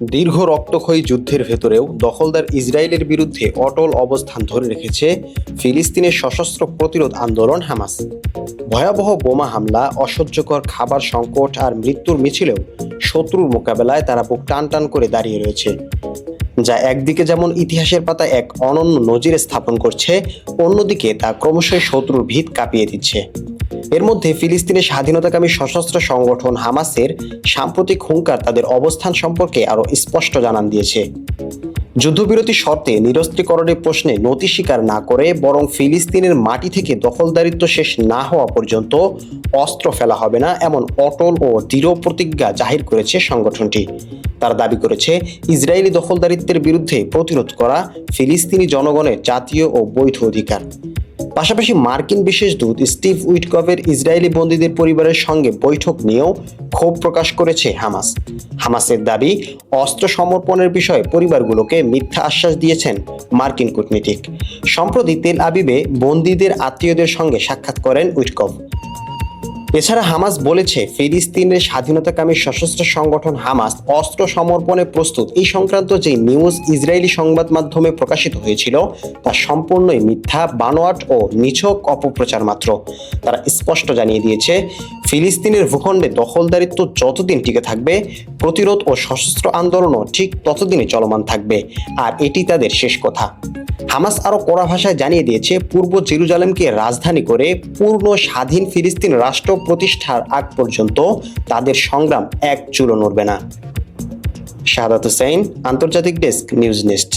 দীর্ঘ রক্তক্ষয়ী যুদ্ধের ভেতরেও দখলদার ইসরায়েলের বিরুদ্ধে অটল অবস্থান ধরে রেখেছে ফিলিস্তিনের সশস্ত্র প্রতিরোধ আন্দোলন হামাস। ভয়াবহ বোমা হামলা, অসহ্যকর খাবার সংকট আর মৃত্যুর মিছিলেও শত্রুর মোকাবেলায় তারা বুক টান টান করে দাঁড়িয়ে রয়েছে, যা একদিকে যেমন ইতিহাসের পাতায় এক অনন্য নজির স্থাপন করছে, অন্যদিকে তা ক্রমশই শত্রুর ভিত কাঁপিয়ে দিচ্ছে। এর মধ্যে ফিলিস্তিনের স্বাধীনতাকামী সশস্ত্র সংগঠন হামাসের সাম্প্রতিক হুঙ্কার তাদের অবস্থান সম্পর্কে আরও স্পষ্ট জানান দিয়েছে। যুদ্ধবিরতি শর্তে নিরস্ত্রীকরণের প্রশ্নে নতি স্বীকার না করে বরং ফিলিস্তিনের মাটি থেকে দখলদারিত্ব শেষ না হওয়া পর্যন্ত অস্ত্র ফেলা হবে না এমন অটল ও দৃঢ় প্রতিজ্ঞা জাহির করেছে সংগঠনটি। তারা দাবি করেছে, ইসরায়েলি দখলদারিত্বের বিরুদ্ধে প্রতিরোধ করা ফিলিস্তিনি জনগণের জাতীয় ও বৈধ অধিকার। পাশাপাশি মার্কিন বিশেষ দূত স্টিভ উইটকভের ইসরায়েলি বন্দীদের পরিবারের সঙ্গে বৈঠক নিয়েও ক্ষোভ প্রকাশ করেছে হামাস। হামাসের দাবি, অস্ত্র সমর্পণের বিষয়ে পরিবারগুলোকে মিথ্যা আশ্বাস দিয়েছেন মার্কিন কূটনীতিক। সম্প্রতি তেল আবিবে বন্দীদের আত্মীয়দের সঙ্গে সাক্ষাৎ করেন উইটকভ এছাড়া হামাস বলেছে, ফিলিস্তিনের স্বাধীনতাকামী সশস্ত্র সংগঠন হামাস অস্ত্র সমর্পণে প্রস্তুত। এই সংক্রান্ত যে নিউজ ইসরায়েলি সংবাদ মাধ্যমে প্রকাশিত হয়েছিল, তা সম্পূর্ণই মিথ্যা, বানোয়াট ও নিছক অপপ্রচার মাত্র। তারা স্পষ্ট জানিয়ে দিয়েছে, ফিলিস্তিনের ভূখণ্ডে দখলদারিত্ব যতদিন টিকে থাকবে, প্রতিরোধ ও সশস্ত্র আন্দোলনও ঠিক ততদিনই চলমান থাকবে। আর এটি তাদের শেষ কথা। হামাস আরও কড়া ভাষায় জানিয়ে দিয়েছে, পূর্ব জেরুজালেমকে রাজধানী করে পূর্ণ স্বাধীন ফিলিস্তিন রাষ্ট্র প্রতিষ্ঠার আগ পর্যন্ত তাদের সংগ্রাম এক চুলো নড়বে না। শাহাদাত হুসেন, আন্তর্জাতিক ডেস্ক, নিউজ নেস্ট